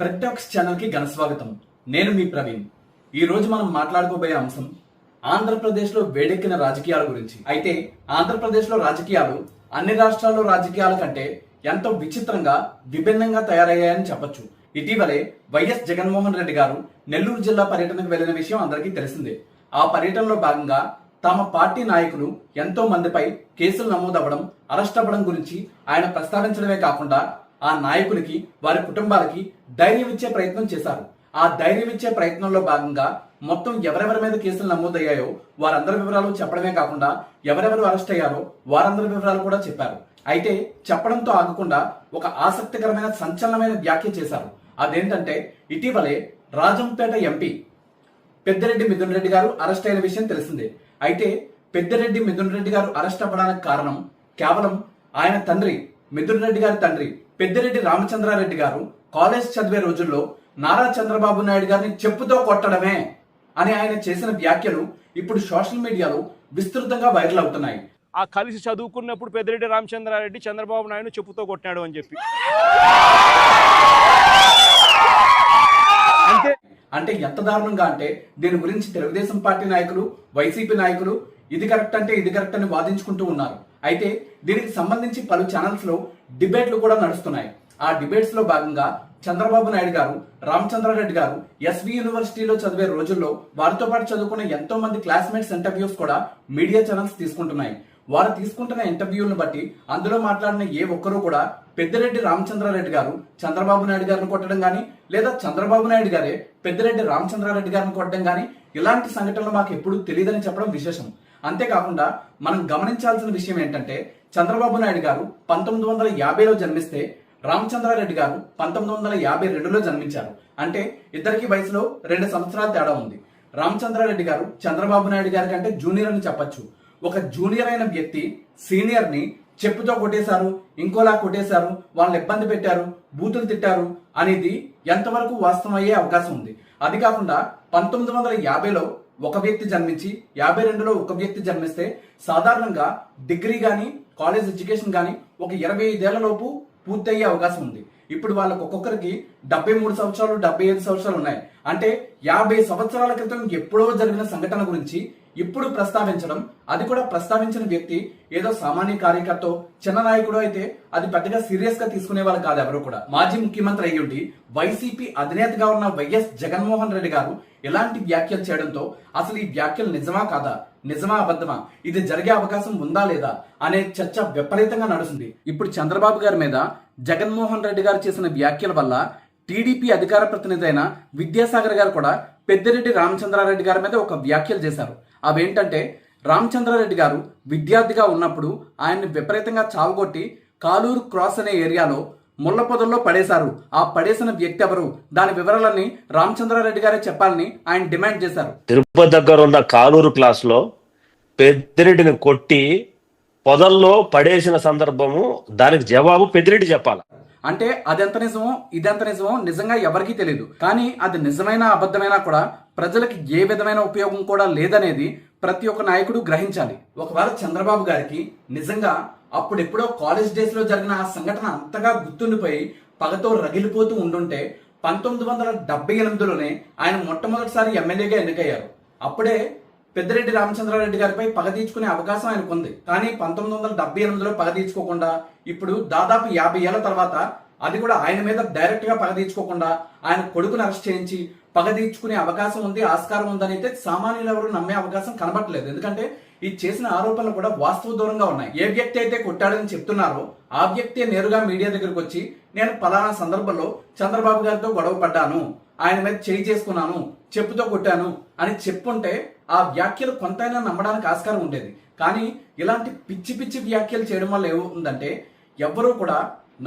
ప్రత్యక్ష ఛానల్కి ఘన స్వాగతం. నేను మీ ప్రవీణ్. ఈ రోజు మనం మాట్లాడుకోబోయే అంశం ఆంధ్రప్రదేశ్లో వేడెక్కిన రాజకీయాల గురించి. అయితే ఆంధ్రప్రదేశ్లో రాజకీయాలు అన్ని రాష్ట్రాల్లో రాజకీయాల కంటే ఎంతో విచిత్రంగా విభిన్నంగా తయారయ్యాయని చెప్పొచ్చు. ఇటీవలే వైఎస్ జగన్మోహన్ రెడ్డి గారు నెల్లూరు జిల్లా పర్యటనకు వెళ్ళిన విషయం అందరికీ తెలిసిందే. ఆ పర్యటనలో భాగంగా తమ పార్టీ నాయకులు ఎంతో మందిపై కేసులు నమోదవ్వడం అరెస్ట్ అవ్వడం గురించి ఆయన ప్రస్తావించడమే కాకుండా ఆ నాయకులకి వారి కుటుంబాలకి ధైర్యం ఇచ్చే ప్రయత్నం చేశారు. ఆ ధైర్యం ఇచ్చే ప్రయత్నంలో భాగంగా మొత్తం ఎవరెవరి మీద కేసులు నమోదయ్యాయో వారందరి వివరాలు చెప్పడమే కాకుండా ఎవరెవరు అరెస్ట్ అయ్యారో వారందరి వివరాలు కూడా చెప్పారు. అయితే చెప్పడంతో ఆగకుండా ఒక ఆసక్తికరమైన సంచలనమైన వ్యాఖ్య చేశారు. అదేంటంటే ఇటీవలే రాజంపేట ఎంపీ పెద్దిరెడ్డి మిథున్ రెడ్డి గారు అరెస్ట్ అయిన విషయం తెలిసిందే. అయితే పెద్దిరెడ్డి మిథున్ రెడ్డి గారు అరెస్ట్ అవ్వడానికి కారణం కేవలం ఆయన తండ్రి మిథున్ రెడ్డి గారి తండ్రి పెద్దిరెడ్డి రామచంద్రారెడ్డి గారు కాలేజ్ చదివే రోజుల్లో నారా చంద్రబాబు నాయుడు గారిని చెప్పుతో కొట్టడమే అని ఆయన చేసిన వ్యాఖ్యలు ఇప్పుడు సోషల్ మీడియాలో విస్తృతంగా వైరల్ అవుతున్నాయి. ఆ కలిసి చదువుకున్నప్పుడు పెద్దిరెడ్డి రామచంద్రారెడ్డి చంద్రబాబు నాయుడు చెప్పుతో కొట్టాడు అని చెప్పి. అంతే అంటే ఎంత దారుణంగా అంటే దీని గురించి తెలుగుదేశం పార్టీ నాయకులు వైసీపీ నాయకులు ఇది కరెక్ట్ అంటే ఇది కరెక్ట్ అని వాదించుకుంటూ ఉన్నారు. అయితే దీనికి సంబంధించి పలు ఛానల్స్లో డిబేట్లు కూడా నడుస్తున్నాయి. ఆ డిబేట్స్లో భాగంగా చంద్రబాబు నాయుడు గారు రామచంద్రారెడ్డి గారు ఎస్వి యూనివర్సిటీలో చదివే రోజుల్లో వారితో పాటు చదువుకున్న ఎంతో మంది క్లాస్మేట్స్ ఇంటర్వ్యూస్ కూడా మీడియా ఛానల్స్ తీసుకుంటున్నాయి. వారు తీసుకుంటున్న ఇంటర్వ్యూలను బట్టి అందులో మాట్లాడిన ఏ ఒక్కరూ కూడా పెద్దిరెడ్డి రామచంద్రారెడ్డి గారు చంద్రబాబు నాయుడు గారిని కొట్టడం గానీ లేదా చంద్రబాబు నాయుడు గారే పెద్దిరెడ్డి రామచంద్రారెడ్డి గారిని కొట్టడం గానీ ఇలాంటి సంఘటనలు మాకు ఎప్పుడూ తెలియదని చెప్పడం విశేషం. అంతేకాకుండా మనం గమనించాల్సిన విషయం ఏంటంటే చంద్రబాబు నాయుడు గారు పంతొమ్మిది వందల యాభైలో జన్మిస్తే రామచంద్రారెడ్డి గారు పంతొమ్మిది వందల యాభై రెండులో జన్మించారు. అంటే ఇద్దరికి వయసులో రెండు సంవత్సరాల తేడా ఉంది. రామచంద్రారెడ్డి గారు చంద్రబాబు నాయుడు గారి కంటే జూనియర్ అని చెప్పొచ్చు. ఒక జూనియర్ అయిన వ్యక్తి సీనియర్ని చెప్పుతో కొట్టేశారు ఇంకోలా కొట్టేశారు వాళ్ళని ఇబ్బంది పెట్టారు బూతులు తిట్టారు అనేది ఎంతవరకు వాస్తవం అయ్యే అవకాశం ఉంది. అది కాకుండా పంతొమ్మిది వందల యాభైలో ఒక వ్యక్తి జన్మించి యాభై రెండులో ఒక వ్యక్తి జన్మిస్తే సాధారణంగా డిగ్రీ కానీ కాలేజ్ ఎడ్యుకేషన్ కానీ ఒక ఇరవై ఐదేళ్ళలోపు పూర్తయ్యే అవకాశం ఉంది. ఇప్పుడు వాళ్ళకు ఒక్కొక్కరికి డెబ్బై మూడు సంవత్సరాలు డెబ్బై ఐదు సంవత్సరాలు ఉన్నాయి. అంటే యాభై సంవత్సరాల క్రితం ఎప్పుడో జరిగిన సంఘటన గురించి ఇప్పుడు ప్రస్తావించడం? అది కూడా ప్రస్తావించిన వ్యక్తి ఏదో సామాన్య కార్యకర్త చిన్న నాయకుడు అయితే అది పెద్దగా సీరియస్గా తీసుకునే వాళ్ళు కాదు ఎవరు కూడా. మాజీ ముఖ్యమంత్రి అయ్యుండి వైసీపీ అధినేతగా ఉన్న వైఎస్ జగన్మోహన్ రెడ్డి గారు ఎలాంటి వ్యాఖ్యలు చేయడంతో అసలు ఈ వ్యాఖ్యలు నిజమా కాదా? నిజమా అబద్ధమా? ఇది జరిగే అవకాశం ఉందా లేదా? అనే చర్చ విపరీతంగా నడుస్తుంది. ఇప్పుడు చంద్రబాబు గారి మీద జగన్మోహన్ రెడ్డి గారు చేసిన వ్యాఖ్యల వల్ల టీడీపీ అధికార ప్రతినిధి అయిన విద్యాసాగర్ గారు కూడా పెద్దిరెడ్డి రామచంద్రారెడ్డి గారి మీద ఒక వ్యాఖ్యలు చేశారు. అవేంటంటే రామచంద్రారెడ్డి గారు విద్యార్థిగా ఉన్నప్పుడు ఆయన్ని విపరీతంగా చావుగొట్టి కాలూరు క్రాస్ అనే ఏరియాలో ముళ్ళ పొదల్లో పడేశారు. ఆ పడేసిన వ్యక్తి ఎవరు? దాని వివరాలన్నీ రామచంద్రారెడ్డి గారే చెప్పాలని ఆయన డిమాండ్ చేశారు. తిరుపతి దగ్గర ఉన్న కాలూరు క్లాస్లో పెద్దిరెడ్డిని కొట్టి పొదల్లో పడేసిన సందర్భము దానికి జవాబు పెద్దిరెడ్డి చెప్పాలి? అంటే అదెంత నిజమో ఇదెంత నిజమో నిజంగా ఎవరికీ తెలియదు కానీ అది నిజమైన అబద్ధమైనా కూడా ప్రజలకి ఏ విధమైన ఉపయోగం కూడా లేదనేది ప్రతి ఒక్క నాయకుడు గ్రహించాలి. ఒకవేళ చంద్రబాబు గారికి నిజంగా అప్పుడెప్పుడో కాలేజ్ డేస్లో జరిగిన ఆ సంఘటన అంతగా గుర్తుండిపోయి పగతో రగిలిపోతూ ఉండుంటే పంతొమ్మిది వందల డెబ్బై ఎనిమిదిలోనే ఆయన మొట్టమొదటిసారి ఎమ్మెల్యేగా ఎన్నికయ్యారు. అప్పుడే పెద్దిరెడ్డి రామచంద్రారెడ్డి గారిపై పగ తీర్చుకునే అవకాశం ఆయనకు ఉంది కానీ పంతొమ్మిది వందల డెబ్బై ఎనిమిదిలో పగ తీర్చుకోకుండా ఇప్పుడు దాదాపు యాభై ఏళ్ళ తర్వాత అది కూడా ఆయన మీద డైరెక్ట్గా పగ తీర్చుకోకుండా ఆయన కొడుకుని అరెస్ట్ చేయించి పగ తీర్చుకునే అవకాశం ఉంది ఆస్కారం ఉందని అయితే సామాన్యులు ఎవరు నమ్మే అవకాశం కనబట్టలేదు ఎందుకంటే ఈ చేసిన ఆరోపణలు కూడా వాస్తవ దూరంగా ఉన్నాయి. ఏ వ్యక్తి అయితే కొట్టాడని చెప్తున్నారో ఆ వ్యక్తి నేరుగా మీడియా దగ్గరకు వచ్చి నేను పలానా సందర్భంలో చంద్రబాబు గారితో గొడవ పడ్డాను. ఆయన మీద చేయి చేసుకున్నాను చెప్పుతో కొట్టాను అని చెప్పుంటే ఆ వ్యాఖ్యలు కొంతైనా నమ్మడానికి ఆస్కారం ఉండేది. కానీ ఇలాంటి పిచ్చి పిచ్చి వ్యాఖ్యలు చేయడం వల్ల ఏమవుతుందంటే ఎవ్వరూ కూడా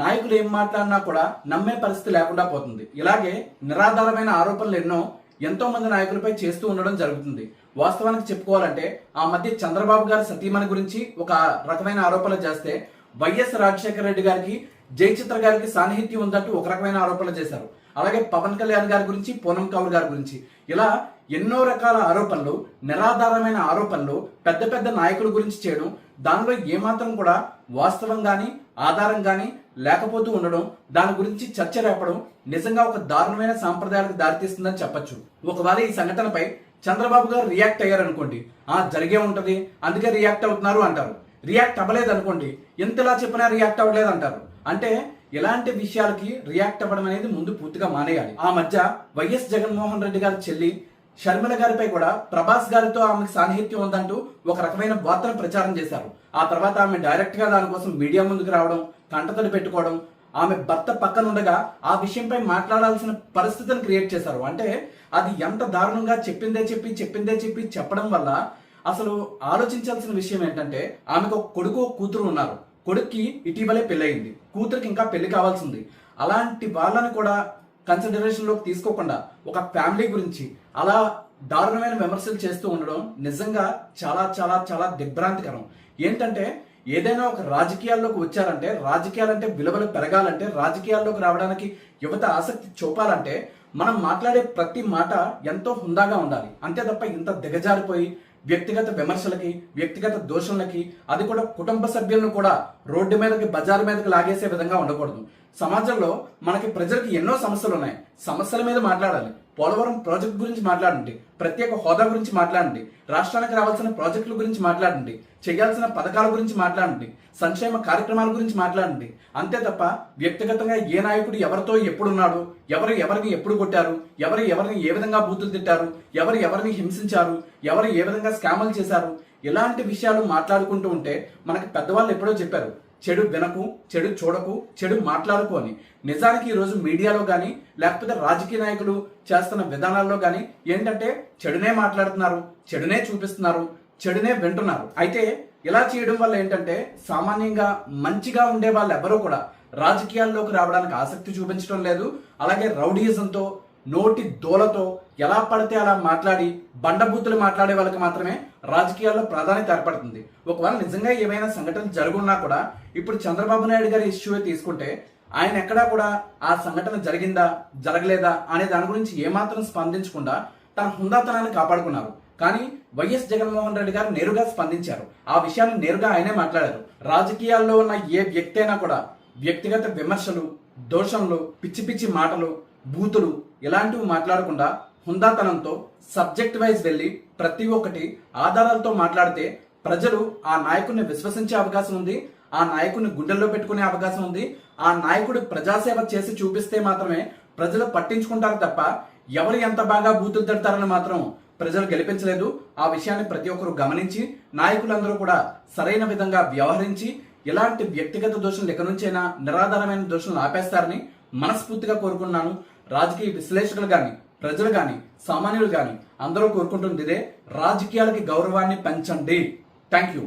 నాయకులు ఏం మాట్లాడినా కూడా నమ్మే పరిస్థితి లేకుండా పోతుంది. ఇలాగే నిరాధారమైన ఆరోపణలు ఎన్నో ఎంతో మంది నాయకులపై చేస్తూ ఉండడం జరుగుతుంది. వాస్తవానికి చెప్పుకోవాలంటే ఆ మధ్య చంద్రబాబు గారి సతీమణి గురించి ఒక రకమైన ఆరోపణలు చేస్తే వైఎస్ రాజశేఖర రెడ్డి గారికి జయచిత్ర గారికి సాన్నిహిత్యం ఉందంటూ ఒక రకమైన ఆరోపణలు చేశారు. అలాగే పవన్ కళ్యాణ్ గారి గురించి పూనం కౌర్ గారి గురించి. ఇలా ఎన్నో రకాల ఆరోపణలు నిరాధారమైన ఆరోపణలు పెద్ద పెద్ద నాయకుల గురించి చేయడం దానిలో ఏమాత్రం కూడా వాస్తవం కానీ ఆధారం కానీ లేకపోతూ ఉండడం దాని గురించి చర్చ రేపడం నిజంగా ఒక దారుణమైన సాంప్రదాయాలకు దారితీస్తుందని చెప్పొచ్చు. ఒకవేళ ఈ సంఘటనపై చంద్రబాబు గారు రియాక్ట్ అయ్యారనుకోండి ఆ జరిగే ఉంటది అందుకే రియాక్ట్ అవుతున్నారు అంటారు. రియాక్ట్ అవ్వలేదు అనుకోండి ఎంతలా చెప్పినా రియాక్ట్ అవ్వలేదు అంటారు అంటే ఇలాంటి విషయాలకి రియాక్ట్ అవ్వడం అనేది ముందు పూర్తిగా మానేయాలి. ఆ మధ్య వైఎస్ జగన్మోహన్ రెడ్డి గారి చెల్లి షర్మిల గారిపై కూడా ప్రభాస్ గారితో ఆమెకు సాన్నిహిత్యం ఉందంటూ ఒక రకమైన వార్తను ప్రచారం చేశారు. ఆ తర్వాత ఆమె డైరెక్ట్గా దానికోసం మీడియా ముందుకు రావడం కంటతడి పెట్టుకోవడం ఆమె భర్త పక్కన ఉండగా ఆ విషయంపై మాట్లాడాల్సిన పరిస్థితిని క్రియేట్ చేశారు. అంటే అది ఎంత దారుణంగా చెప్పిందే చెప్పి చెప్పిందే చెప్పి చెప్పడం వల్ల అసలు ఆలోచించాల్సిన విషయం ఏంటంటే ఆమెకు ఒక కొడుకు కూతురు ఉన్నారు. కొడుక్కి ఇటీవలే పెళ్ళయింది. కూతురికి ఇంకా పెళ్ళి కావాల్సింది. అలాంటి వాళ్ళని కూడా కన్సిడరేషన్లోకి తీసుకోకుండా ఒక ఫ్యామిలీ గురించి అలా దారుణమైన విమర్శలు చేస్తూ ఉండడం నిజంగా చాలా చాలా చాలా దిగ్భ్రాంతికరం. ఏంటంటే ఏదైనా ఒక రాజకీయాల్లోకి వచ్చారంటే రాజకీయాలంటే విలువలు పెరగాలంటే రాజకీయాల్లోకి రావడానికి యువత ఆసక్తి చూపాలంటే మనం మాట్లాడే ప్రతి మాట ఎంతో హుందాగా ఉండాలి. అంతే తప్ప ఇంత దిగజారిపోయి వ్యక్తిగత విమర్శలకి వ్యక్తిగత దోషణలకి అది కూడా కుటుంబ సభ్యులను కూడా రోడ్డు మీదకి బజారు మీదకి లాగేసే విధంగా ఉండకూడదు. సమాజంలో మనకి ప్రజలకి ఎన్నో సమస్యలు ఉన్నాయి. సమస్యల మీద మాట్లాడాలి. పోలవరం ప్రాజెక్ట్ గురించి మాట్లాడండి. ప్రత్యేక హోదా గురించి మాట్లాడండి. రాష్ట్రానికి రావాల్సిన ప్రాజెక్టుల గురించి మాట్లాడండి. చేయాల్సిన పథకాల గురించి మాట్లాడండి. సంక్షేమ కార్యక్రమాల గురించి మాట్లాడండి. అంతే తప్ప వ్యక్తిగతంగా ఏ నాయకుడు ఎవరితో ఎప్పుడున్నాడు ఎవరు ఎవరిని ఎప్పుడు కొట్టారు? ఎవరు ఎవరిని ఏ విధంగా బూతులు తిట్టారు? ఎవరు ఎవరిని హింసించారు? ఎవరు ఏ విధంగా స్కామలు చేశారు? ఇలాంటి విషయాలు మాట్లాడుకుంటూ ఉంటే మనకి పెద్దవాళ్ళు ఎప్పుడో చెప్పారు చెడు వినకు చెడు చూడకు చెడు మాట్లాడకు అని. నిజానికి ఈరోజు మీడియాలో కానీ లేకపోతే రాజకీయ నాయకులు చేస్తున్న విధానాల్లో కానీ ఏంటంటే చెడునే మాట్లాడుతున్నారు చెడునే చూపిస్తున్నారు చెడునే వింటున్నారు. అయితే ఇలా చేయడం వల్ల ఏంటంటే సామాన్యంగా మంచిగా ఉండే వాళ్ళు ఎవరూ కూడా రాజకీయాల్లోకి రావడానికి ఆసక్తి చూపించడం లేదు. అలాగే రౌడీయిజంతో నోటి దోలతో ఎలా పడితే అలా మాట్లాడి బండబూతులు మాట్లాడే వాళ్ళకి మాత్రమే రాజకీయాల్లో ప్రాధాన్యత ఏర్పడుతుంది. ఒకవేళ నిజంగా ఏమైనా సంఘటనలు జరుగున్నా కూడా ఇప్పుడు చంద్రబాబు నాయుడు గారి ఇష్యూ తీసుకుంటే ఆయన ఎక్కడా కూడా ఆ సంఘటన జరిగిందా జరగలేదా అనే దాని గురించి ఏమాత్రం స్పందించకుండా తన హుందాతనాన్ని కాపాడుకున్నారు. కానీ వైఎస్ జగన్మోహన్ రెడ్డి గారు నేరుగా స్పందించారు. ఆ విషయాన్ని నేరుగా ఆయనే మాట్లాడారు. రాజకీయాల్లో ఉన్న ఏ వ్యక్తి అయినా కూడా వ్యక్తిగత విమర్శలు దోషంలో పిచ్చి పిచ్చి మాటలు బూతులు ఇలాంటివి మాట్లాడకుండా హుందాతనంతో సబ్జెక్ట్ వైజ్ వెళ్ళి ప్రతి ఒక్కటి ఆధారాలతో మాట్లాడితే ప్రజలు ఆ నాయకుడిని విశ్వసించే అవకాశం ఉంది ఆ నాయకుడిని గుండెల్లో పెట్టుకునే అవకాశం ఉంది ఆ నాయకుడు ప్రజాసేవ చేసి చూపిస్తే మాత్రమే ప్రజలు పట్టించుకుంటారు తప్ప ఎవరు ఎంత బాగా బూతులు తిడతారని మాత్రం ప్రజలు గెలిపించలేదు. ఆ విషయాన్ని ప్రతి ఒక్కరు గమనించి నాయకులందరూ కూడా సరైన విధంగా వ్యవహరించి ఇలాంటి వ్యక్తిగత దోషులు ఇక నుంచైనా నిరాధారమైన దోషులను ఆపేస్తారని మనస్ఫూర్తిగా కోరుకున్నాను రాజకీయ విశ్లేషకులు కానీ ప్రజలు కానీ సామాన్యులు కానీ అందరూ కోరుకుంటుంది ఇదే. రాజకీయాలకి గౌరవాన్ని పెంచండి. Thank you